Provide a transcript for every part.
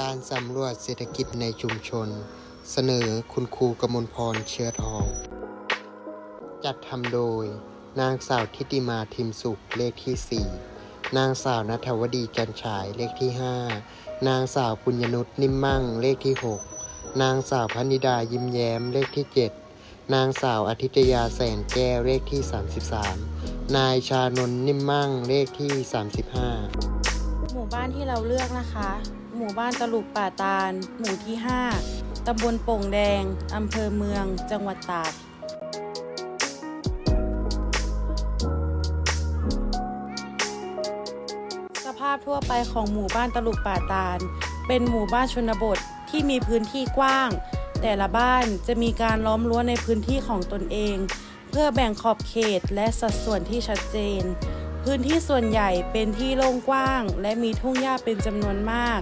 การสำรวจเศรษฐกิจในชุมชน เสนอคุณครูกมลพรเชื้อทอง จัดทำโดย นางสาวทิติมาทิมสุขเลขที่ 4 นางสาวนัทวดีจันฉายเลขที่ 5 นางสาวปุญญนุษนิ่มมั่งเลขที่ 6 นางสาวพนิดายิ้มแย้มเลขที่ 7 นางสาวอาทิตยาแสนแก้วเลขที่ 33 นายชานนนิ่มมั่งเลขที่ 35 หมู่บ้านที่เราเลือกนะคะ หมู่บ้านตลุกป่าตาล หมู่ที่ 5 ตำบลโป่งแดง อำเภอเมือง จังหวัดตากสภาพทั่วไปของหมู่บ้านตลุกป่าตาล เป็นหมู่บ้านชนบทที่มีพื้นที่กว้าง แต่ละบ้านจะมีการล้อมรั้วในพื้นที่ของตนเอง เพื่อแบ่งขอบเขตและสัดส่วนที่ชัดเจนพื้นที่ส่วนใหญ่เป็นที่โล่งกว้าง และมีทุ่งหญ้าเป็นจำนวนมาก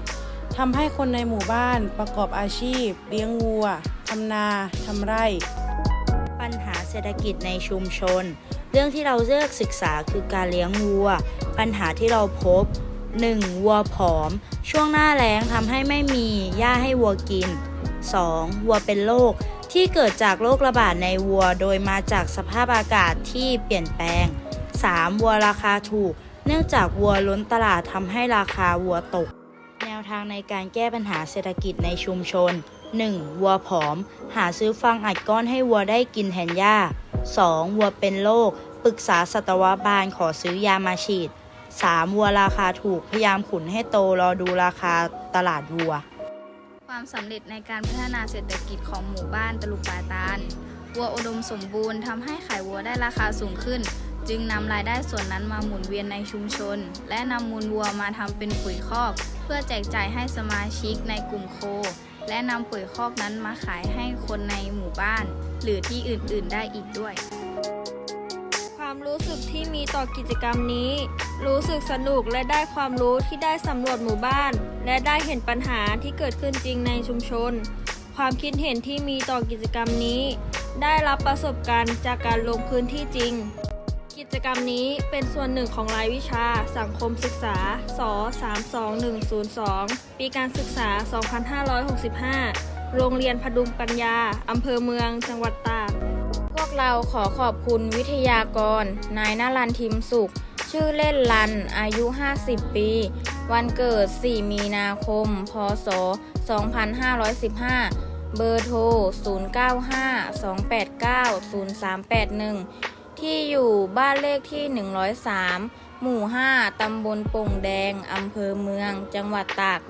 ทำให้คนในหมู่บ้านประกอบอาชีพ เลี้ยงวัวทำนาทำไร่ ปัญหาเศรษฐกิจในชุมชน เรื่องที่เราเลือกศึกษาคือการเลี้ยงวัว ปัญหาที่เราพบ 1. วัวผอม ช่วงหน้าแล้งทำให้ไม่มีหญ้าให้วัวกิน 2. วัวเป็นโรคที่เกิดจากโรคระบาดในวัว โดยมาจากสภาพอากาศที่เปลี่ยนแปลง 3. วัวราคาถูก เนื่องจากวัวล้นตลาดทำให้ราคาวัวตก วทางในการแก้ปัญหาเศรษฐกิจในชุมชน 1. วัวผอม หาซื้อฟางอัดก้อนให้วัวได้กินแทนหญ้า 2. วัวเป็นโรคปรึกษาสัตวบาลขอซื้อยามาฉีด 3. วัวราคาถูกพยายามขุนให้โตรอดูราคาตลาดวัว ความสำเร็จในการพัฒนาเศรษฐกิจของหมู่บ้านตลุกปาตาลวัวอุดมสมบูรณ์ทำให้ขายวัวได้ราคาสูงขึ้น จึงนำรายได้ส่วนนั้นมาหมุนเวียนในชุมชน และนำมูลวัวมาทำเป็นปุ๋ยคอก เพื่อแจกจ่ายให้สมาชิกในกลุ่มโค และนำปุ๋ยคอกนั้นมาขายให้คนในหมู่บ้าน หรือที่อื่นๆได้อีกด้วย ความรู้สึกที่มีต่อกิจกรรมนี้ รู้สึกสนุกและได้ความรู้ที่ได้สำรวจหมู่บ้าน และได้เห็นปัญหาที่เกิดขึ้นจริงในชุมชน ความคิดเห็นที่มีต่อกิจกรรมนี้ได้รับประสบการณ์จากการลงพื้นที่จริง กิจกรรมนี้เป็นส่วนหนึ่งของรายวิชา สังคมศึกษา ส 32102 ปีการศึกษา 2565 โรงเรียนพดุงปัญญา อำเภอเมือง จังหวัดตาก พวกเราขอขอบคุณวิทยากร นายนารันทิมสุข ชื่อเล่นลัน อายุ 50 ปี วันเกิด 4 มีนาคม พศ 2515 เบอร์โทร 0952890381 ที่อยู่บ้านเลขที่ 103 หมู่ 5 ตำบลปงแดง อำเภอเมือง จังหวัดตาก